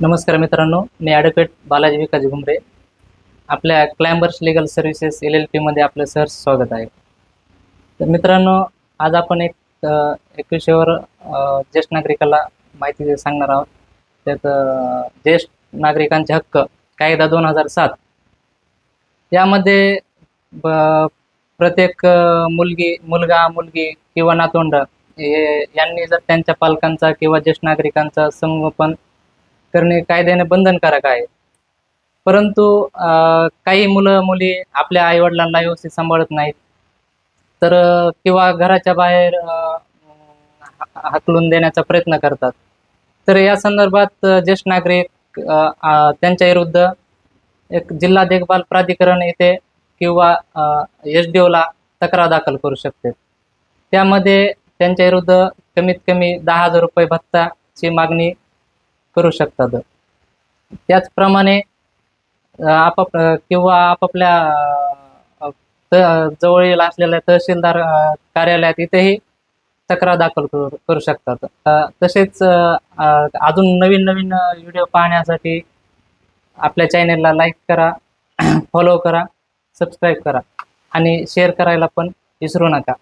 नमस्कार मित्रांनो मी ॲडव्होकेट बालाजी विकास घुमरे. आपल्या Climbers Legal Services L L पीमध्ये आपलं सहर्ष स्वागत आहे. तर मित्रांनो आज आपण एक एक विषयावर ज्येष्ठ नागरिकाला माहिती सांगणार आहोत. त्यात ज्येष्ठ नागरिकांचे हक्क कायदा दोन हजार सात. यामध्ये ब- प्रत्येक मुलगी मुलगा मुलगी किंवा नातोंड हे यांनी जर त्यांच्या पालकांचा किंवा ज्येष्ठ नागरिकांचा संगोपन करणे कायद्याने बंधनकारक आहे. परंतु काही मुलं मुली आपल्या आईवडिलांना व्यवस्थित सांभाळत नाहीत. तर किंवा घराच्या बाहेर हाकलून देण्याचा प्रयत्न करतात. तर या संदर्भात ज्येष्ठ नागरिक त्यांच्या विरुद्ध एक जिल्हा देखभाल प्राधिकरण येथे किंवा एस डी ओला तक्रार दाखल करू शकते. त्यामध्ये त्यांच्या विरुद्ध कमीत कमी दहा हजार रुपये भत्ताची मागणी करू शकतात. त्याचप्रमाणे आपाप किंवा आपापल्या त- जवळील असलेल्या तहसीलदार कार्यालयात इथेही तक्रार दाखल करू करू शकतात. तसेच अजून नवीन नवीन व्हिडिओ पाहण्यासाठी आपल्या चॅनेलला लाईक करा फॉलो करा सबस्क्राईब करा आणि शेअर करायला पण विसरू नका.